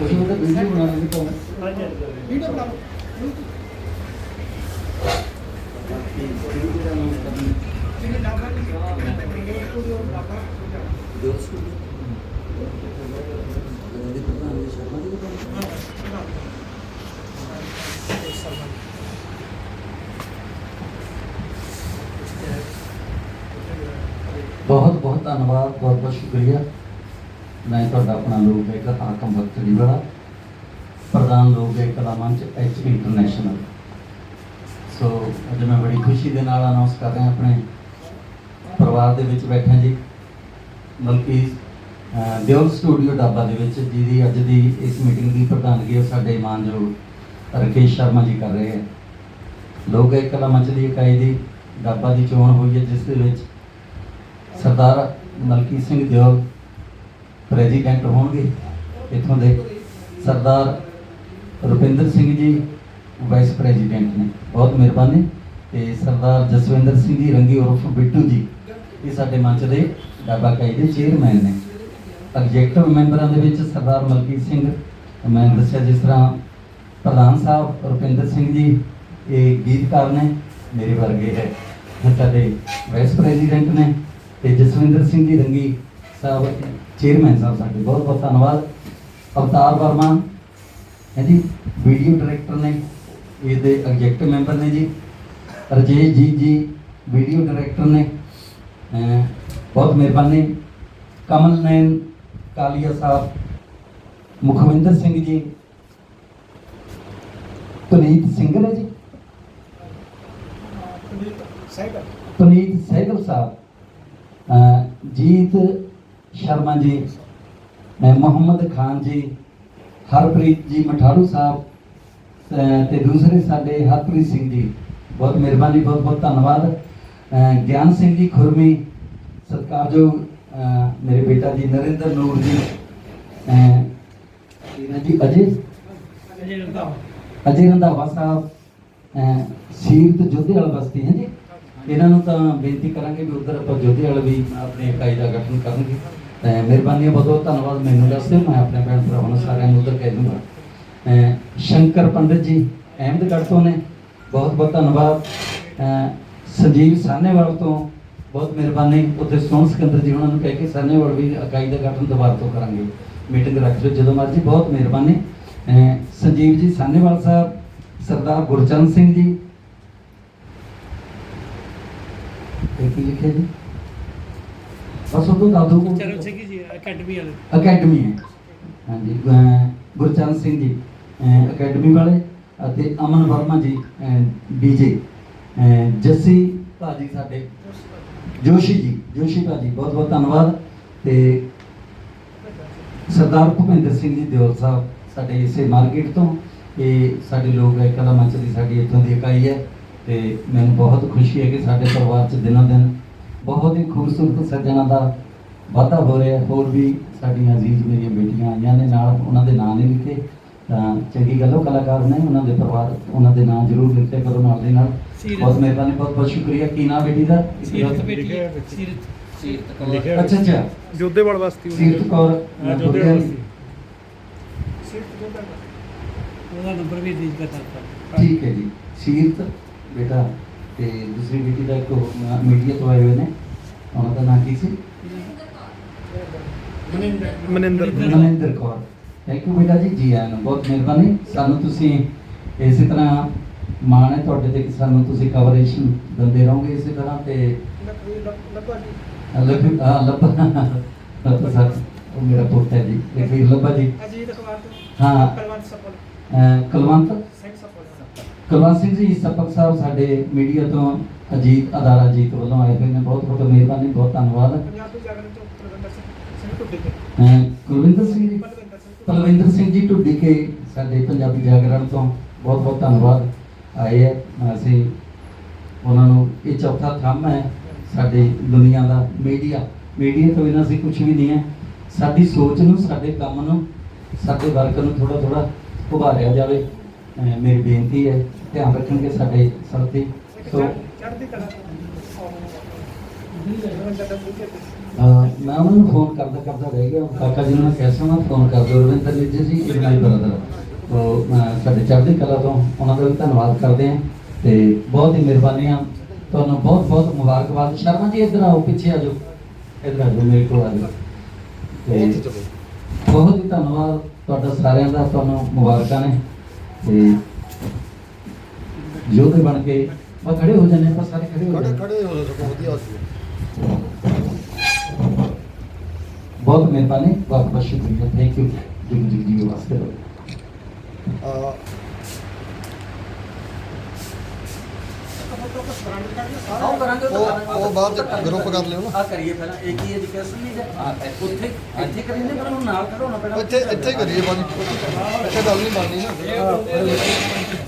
ਤੁਸੀਂ ਉਹਦਾ ਵੀਡੀਓ ਬਣਾ ਵੀਡੀਓ ਸਟੂਡੀਓ ਡਾਬਾ ਬਹੁਤ ਬਹੁਤ ਧੰਨਵਾਦ ਬਹੁਤ ਬਹੁਤ ਸ਼ੁਕਰੀਆ। ਮੈਂ ਤੁਹਾਡਾ ਆਪਣਾ ਲੋਕ ਗਾਇਕ ਹਾਕਮ ਬਖਤਰੀ ਵਾਲਾ ਪ੍ਰਧਾਨ ਲੋਕ ਗਾਇਕ ਕਲਾ ਮੰਚ ਐਚ ਇੰਟਰਨੈਸ਼ਨਲ ਸੋ ਅੱਜ ਮੈਂ ਬੜੀ ਖੁਸ਼ੀ ਦੇ ਨਾਲ ਅਨਾਉਂਸ ਕਰ ਰਿਹਾ ਆਪਣੇ ਪਰਿਵਾਰ ਦੇ ਵਿੱਚ ਬੈਠਾ ਜੀ। ਬਲਕਿ ਦਿਓਲ ਸਟੂਡੀਓ ਡਾਬਾ ਦੇ ਵਿੱਚ, ਜਿਹਦੀ ਅੱਜ ਦੀ ਇਸ ਮੀਟਿੰਗ ਦੀ ਪ੍ਰਧਾਨਗੀ ਉਹ ਸਾਡੇ ਮਾਨਯੋਗ ਰਕੇਸ਼ ਸ਼ਰਮਾ ਜੀ ਕਰ ਰਹੇ ਹੈ। ਲੋਕ ਗਾਇਕ ਕਲਾ ਮੰਚ ਦੀ ਇਕਾਈ ਦੀ ਡਾਬਾ ਦੀ ਚੋਣ ਹੋਈ ਹੈ, ਜਿਸ ਦੇ ਵਿੱਚ ਸਰਦਾਰ ਮਲਕੀ ਸਿੰਘ ਦਿਓਲ ਪ੍ਰੈਜ਼ੀਡੈਂਟ ਹੋਣਗੇ। ਇੱਥੋਂ ਦੇ ਸਰਦਾਰ ਰੁਪਿੰਦਰ ਸਿੰਘ ਜੀ ਵਾਈਸ ਪ੍ਰੈਜ਼ੀਡੈਂਟ ਨੇ। ਬਹੁਤ ਮਿਹਰਬਾਨੀ। ਤੇ ਸਰਦਾਰ ਜਸਵਿੰਦਰ ਸਿੰਘ ਜੀ, ਰੰਗੀ ਉਰਫ ਬਿੱਟੂ ਜੀ, ਇਹ ਸਾਡੇ ਮੰਚ ਦੇ ਡਾਬਾ ਕਾਈ ਦੇ ਚੇਅਰਮੈਨ ਨੇ। ਐਗਜ਼ੈਕਟਿਵ ਮੈਂਬਰਾਂ ਦੇ ਵਿੱਚ ਸਰਦਾਰ ਮਲਕੀਤ ਸਿੰਘ, ਮੈਂ ਦੱਸਿਆ ਜਿਸ ਤਰ੍ਹਾਂ ਪ੍ਰਧਾਨ ਸਾਹਿਬ ਰੁਪਿੰਦਰ ਸਿੰਘ ਜੀ, ਇਹ ਗੀਤਕਾਰ ਨੇ, ਮੇਰੇ ਵਰਗੇ ਹੈ। ਸਾਡੇ ਵਾਈਸ ਪ੍ਰੈਜ਼ੀਡੈਂਟ ਨੇ। ਤੇ ਜਸਵਿੰਦਰ ਸਿੰਘ ਜੀ, ਰੰਗੀ ਸਾਹਿਬ ਚੇਅਰਮੈਨ ਸਾਹਿਬ ਸਾਡੇ ਬਹੁਤ ਬਹੁਤ ਧੰਨਵਾਦ। ਅਵਤਾਰ ਵਰਮਾ ਹੈ ਜੀ ਵੀਡੀਓ ਡਾਇਰੈਕਟਰ ਨੇ ਇਹਦੇ ਐਗਜ਼ੈਕਟਿਵ ਮੈਂਬਰ ਨੇ ਜੀ ਰਜੇਸ਼ ਜੀ ਜੀ ਵੀਡੀਓ ਡਾਇਰੈਕਟਰ ਨੇ ਬਹੁਤ ਮਿਹਰਬਾਨੀ। ਕਮਲ ਨੈਨ ਕਾਲੀਆ ਸਾਹਿਬ ਮੁਖਵਿੰਦਰ ਸਿੰਘ ਜੀ ਪੁਨੀਤ ਸਿੰਘ ਨੇ ਜੀ। ਸਾਈਕਲ ਪੁਨੀਤ ਸਹਿਗਲ ਸਾਹਿਬ ਜੀਤ ਸ਼ਰਮਾ ਜੀ ਅਹ ਮੁਹੰਮਦ ਖਾਨ ਜੀ, ਹਰਪ੍ਰੀਤ ਜੀ ਮਠਾਰੂ ਸਾਹਿਬ, ਅਹ, ਤੇ ਦੂਸਰੇ ਸਾਡੇ ਹਰਪ੍ਰੀਤ ਸਿੰਘ ਜੀ। ਬਹੁਤ ਮਿਹਰਬਾਨੀ, ਬਹੁਤ ਬਹੁਤ ਧੰਨਵਾਦ। ਗਿਆਨ ਸਿੰਘ ਜੀ ਖੁਰਮੀ, ਸਤਿਕਾਰਯੋਗ ਮੇਰੇ ਬੇਟਾ ਜੀ ਨਰਿੰਦਰ ਨੂਰ ਜੀ। ਇਹਨਾਂ ਜੀ ਅਜੇ? ਅਜੇ ਰੰਧਾਵਾ। ਸਾਹਿਬ ਸੀਰਤ ਜੋਧੇ ਵਾਲਾ ਬਸਤੀ ਹੈ ਜੀ? ਇਹਨਾਂ ਨੂੰ ਤਾਂ ਬੇਨਤੀ ਕਰਾਂਗੇ ਵੀ ਉਧਰ ਆਪਾਂ ਜੋਧੇ ਵਾਲੇ ਵੀ ਆਪਣੀ ਇਕਾਈ ਦਾ ਗਠਨ ਕਰਨਗੇ। ਅਹ ਮਿਹਰਬਾਨੀ ਬਹੁਤ ਬਹੁਤ ਧੰਨਵਾਦ ਮੈਨੂੰ ਦੱਸ ਦਿਓ ਮੈਂ ਆਪਣੇ ਭੈਣ ਭਰਾਵਾਂ ਨੂੰ ਸਾਰਿਆਂ ਨੂੰ ਉਧਰ ਕਹਿ ਦੂੰਗਾ। ਸ਼ੰਕਰ ਪੰਡਿਤ ਜੀ ਅਹਿਮਦਗੜ੍ਹ ਤੋਂ ਨੇ, ਬਹੁਤ ਬਹੁਤ ਧੰਨਵਾਦ। ਸੰਜੀਵ ਸਾਹਨੇਵਾਲ ਤੋਂ ਬਹੁਤ ਮਿਹਰਬਾਨੀ। ਉੱਥੇ ਸੋਹਣ ਸਿਕੰਦਰ ਜੀ ਉਹਨਾਂ ਨੂੰ ਕਹਿ ਕੇ ਸਾਹਨੇਵਾਲ ਵੀ ਇਕਾਈ ਦਾ ਗਠਨ ਦੁਬਾਰਾ ਤੋਂ ਕਰਾਂਗੇ। ਮੀਟਿੰਗ ਰੱਖ ਲਓ ਜਦੋਂ ਮਰਜ਼ੀ, ਬਹੁਤ ਮਿਹਰਬਾਨੀ। ਸੰਜੀਵ ਜੀ ਸਾਹਨੇਵਾਲ ਸਾਹਿਬ, ਸਰਦਾਰ ਗੁਰਚਰਨ ਸਿੰਘ ਜੀ ਇਹ ਕੀ ਲਿਖਿਆ ਜੀ? ਬਸ ਉਹ ਤੋਂ ਦਾਦੂ ਕੋ ਚਰਨ ਸਿੰਘ ਜੀ ਅਕੈਡਮੀ ਵਾਲੇ। ਅਕੈਡਮੀ ਹੈ। ਹਾਂਜੀ ਗੁਰਚਰਨ ਸਿੰਘ ਜੀ ਅਕੈਡਮੀ ਵਾਲੇ ਅਤੇ ਅਮਨ ਵਰਮਾ ਜੀ ਡੀਜੇ। ਜੱਸੀ ਭਾਜੀ ਸਾਡੇ। ਜੋਸ਼ੀ ਜੀ ਜੋਸ਼ੀ ਭਾਜੀ ਬਹੁਤ ਬਹੁਤ ਧੰਨਵਾਦ। ਤੇ ਸਰਦਾਰ ਭੁਪਿੰਦਰ ਸਿੰਘ ਜੀ ਦਿਓਲ ਸਾਹਿਬ ਸਾਡੇ ਇਸੇ ਮਾਰਕੀਟ ਤੋਂ। ਇਹ ਸਾਡੇ ਲੋਕ ਹੈ ਕਲਾ ਮੰਚ ਦੀ ਸਾਡੀ ਇੱਥੋਂ ਦੀ ਇਕਾਈ ਹੈ। ਤੇ ਮੈਨੂੰ ਬਹੁਤ ਖੁਸ਼ੀ ਹੈ ਕਿ ਸਾਡੇ ਪਰਿਵਾਰ 'ਚ ਦਿਨੋਂ ਦਿਨ ਬਹੁਤ ਹੀ ਖੂਬਸੂਰਤ ਸੱਜਣਾ ਦਾ ਵਾਧਾ ਹੋ ਰਿਹਾ ਹੈ। ਹੋਰ ਵੀ ਸਾਡੀਆਂ ਅਜ਼ੀਜ਼ ਮੇਰੀਆਂ ਬੇਟੀਆਂ ਆਈਆਂ ਨੇ ਨਾਲ ਉਹਨਾਂ ਦੇ ਨਾਂ ਨਹੀਂ ਲਿਖੇ ਤਾਂ ਚੰਗੀ ਗੱਲ ਉਹ ਕਲਾਕਾਰ ਨੇ ਉਹਨਾਂ ਦੇ ਪਰਿਵਾਰ ਉਹਨਾਂ ਦੇ ਨਾਂ ਜ਼ਰੂਰ ਲਿਖਿਆ ਕਰੋ ਨਾਲ ਦੇ ਨਾਲ। ਬਹੁਤ ਮਿਹਰਬਾਨੀ ਬਹੁਤ ਬਹੁਤ ਸ਼ੁਕਰੀਆ। ਕੀ ਨਾਮ ਬੇਟੀ ਦਾ? ਸੀਰਤ ਬੇਟੀ। ਸੀਰਤ ਸੀਰਤ ਲਿਖਿਆ ਅੱਛਾ ਅੱਛਾ। ਜੋਧੇਵਾਲ ਬਸਤੀ ਸੀਰਤ ਕੌਰ। ਜੋਧੇਵਾਲ ਸੀਰਤ ਉਹਦਾ ਨੰਬਰ ਵੀ ਦੇ ਦਿੱਤਾ ਠੀਕ ਹੈ ਜੀ। ਸੀਰਤ ਬੇਟਾ ਤੇ ਦੂਸਰੀ ਬੇਟੀ ਦਾ ਇੱਕ ਮੀਡੀਆ ਤੋਂ ਆਏ ਹੋਏ ਨੇ। ਉਹਨਾਂ ਦਾ ਨਾਂ ਕੀ ਸੀ? ਮਨਿੰਦਰ ਮਨਿੰਦਰ ਕੌਰ। ਥੈਂਕ ਯੂ ਬੇਟਾ ਜੀ ਜੀ ਆਇਆਂ ਨੂੰ ਬਹੁਤ ਮਿਹਰਬਾਨੀ। ਸਾਨੂੰ ਤੁਸੀਂ ਇਸੇ ਤਰ੍ਹਾਂ ਮਾਣ ਹੈ ਤੁਹਾਡੇ ਤੇ ਕਿ ਸਾਨੂੰ ਤੁਸੀਂ ਕਵਰੇਜ ਦਿੰਦੇ ਰਹੋਗੇ ਇਸੇ ਤਰ੍ਹਾਂ ਤੇ ਲੱਭਾ ਜੀ ਲੱਭ ਲੱਭ। ਲੱਭ ਸਰ ਉਹ ਮੇਰਾ ਪੁੱਤ ਹੈ ਜੀ। ਇੱਕ ਵੀਰ ਲੱਭਾ ਜੀ। ਅਜੀਤ ਅਖਬਾਰ ਤੋਂ ਹਾਂ। ਕਲਵੰਤ ਅਹ ਕੁਲਵੰਤ? ਕੁਲਵੰਤ ਸਿੰਘ ਜੀ, ਸਪਕ ਸਾਹਿਬ ਸਾਡੇ ਮੀਡੀਆ ਤੋਂ ਅਜੀਤ, ਅਦਾਰਾ ਅਜੀਤ ਵੱਲੋਂ ਆਏ ਹੋਏ ਨੇ। ਬਹੁਤ ਬਹੁਤ ਮਿਹਰਬਾਨੀ, ਬਹੁਤ ਧੰਨਵਾਦ। ਕੁਲਵਿੰਦਰ ਸਿੰਘ ਜੀ ਬਲਵਿੰਦਰ ਸਿੰਘ ਜੀ ਢੁੱਡੀ ਕੇ ਸਾਡੇ ਪੰਜਾਬੀ ਜਾਗਰਣ ਤੋਂ ਬਹੁਤ ਬਹੁਤ ਧੰਨਵਾਦ। ਆਏ ਹੈ ਅਸੀਂ ਉਹਨਾਂ ਨੂੰ ਇਹ ਚੌਥਾ ਥੰਮ ਹੈ ਸਾਡੇ ਦੁਨੀਆ ਦਾ ਮੀਡੀਆ। ਮੀਡੀਆ ਤੋਂ ਬਿਨਾਂ ਅਸੀਂ ਕੁਝ ਵੀ ਨਹੀਂ ਹੈ। ਸਾਡੀ ਸੋਚ ਨੂੰ, ਸਾਡੇ ਕੰਮ ਨੂੰ, ਸਾਡੇ ਵਰਕ ਨੂੰ ਥੋੜਾ ਥੋੜਾ ਉਭਾਰਿਆ ਜਾਵੇ। ਮੇਰੀ ਬੇਨਤੀ ਹੈ ਧਿਆਨ ਰੱਖਣਗੇ ਸਾਡੇ ਇੱਕ ਸੋ ਤੋਂ ਦਾ ਤੇ। ਮੈਂ ਉਹਨਾਂ ਨੂੰ ਫੋਨ ਕਰਦਾ ਕਰਦਾ ਰਹਿ ਗਿਆ। ਕਾਕਾ ਜੀ ਨੂੰ ਮੈਂ ਕਹਿ ਸਕਦਾ ਫੋਨ ਕਰ ਦਿਓ। ਰਵਿੰਦਰ ਜੀ ਜੀ ਇਹ ਮਾਈ ਬ੍ਰਦਰ ਉਹ ਅਹ ਸਾਡੇ ਚੜ੍ਹਦੀ ਕਲਾ ਤੋਂ ਉਹਨਾਂ ਦਾ ਵੀ ਧੰਨਵਾਦ ਕਰਦੇ ਹਾਂ ਤੇ ਬਹੁਤ ਹੀ ਮਿਹਰਬਾਨੀਆਂ ਤੁਹਾਨੂੰ ਬਹੁਤ ਬਹੁਤ ਮੁਬਾਰਕਬਾਦ। ਸ਼ਰਮਾ ਜੀ ਇੱਧਰ ਆਓ ਪਿੱਛੇ ਆ ਜਾਓ। ਇੱਧਰ ਆ ਜਾਓ ਮੇਰੇ ਕੋਲ ਆ ਜਾਓ। ਤੇ ਬਹੁਤ ਹੀ ਧੰਨਵਾਦ। ਤੁਹਾਡਾ ਸਾਰਿਆਂ ਦਾ ਤੁਹਾਨੂੰ ਮੁਬਾਰਕਾਂ ਨੇ। ਤੇ ਯੋਧੇ ਬਣ ਕੇ ਬਸ ਖੜੇ ਹੋ ਜਾਂਦੇ ਆਪਾਂ ਸਾਰੇ ਖੜੇ ਹੋ ਖੜੇ ਜਾਂਦੇ। ਖੜੇ ਹੋ ਸਕੋ ਵਧੀਆ ਸੀ। ਬਹੁਤ ਮਿਹਰਬਾਨੀ ਬਹੁਤ ਬਹੁਤ ਸ਼ੁਕਰੀਆ। ਥੈਂਕ ਯੂ ਜੀ ਜੀ ਜੀ ਵਾਸਤੇ। ਆ ਆਓ ਕਰਾਂਗੇ ਉਹ ਉਹ ਬਾਅਦ ਗਰੁੱਪ ਕਰ ਲਿਓ ਨਾ। ਆ ਕਰੀਏ ਪਹਿਲਾਂ ਇੱਕ ਹੀ ਐਜੂਕੇਸ਼ਨ ਨਹੀਂ ਆ ਉੱਥੇ ਇੱਥੇ ਕਰੀਂਦੇ ਪਰ ਉਹਨੂੰ ਨਾਲ ਖੜਾਉਣਾ ਪੈਣਾ ਇੱਥੇ ਇੱਥੇ ਹੀ ਕਰੀਏ ਬਾਜੀ ਇੱਥੇ ਗੱਲ ਨਹੀਂ ਬਣਨੀ ਨਾ।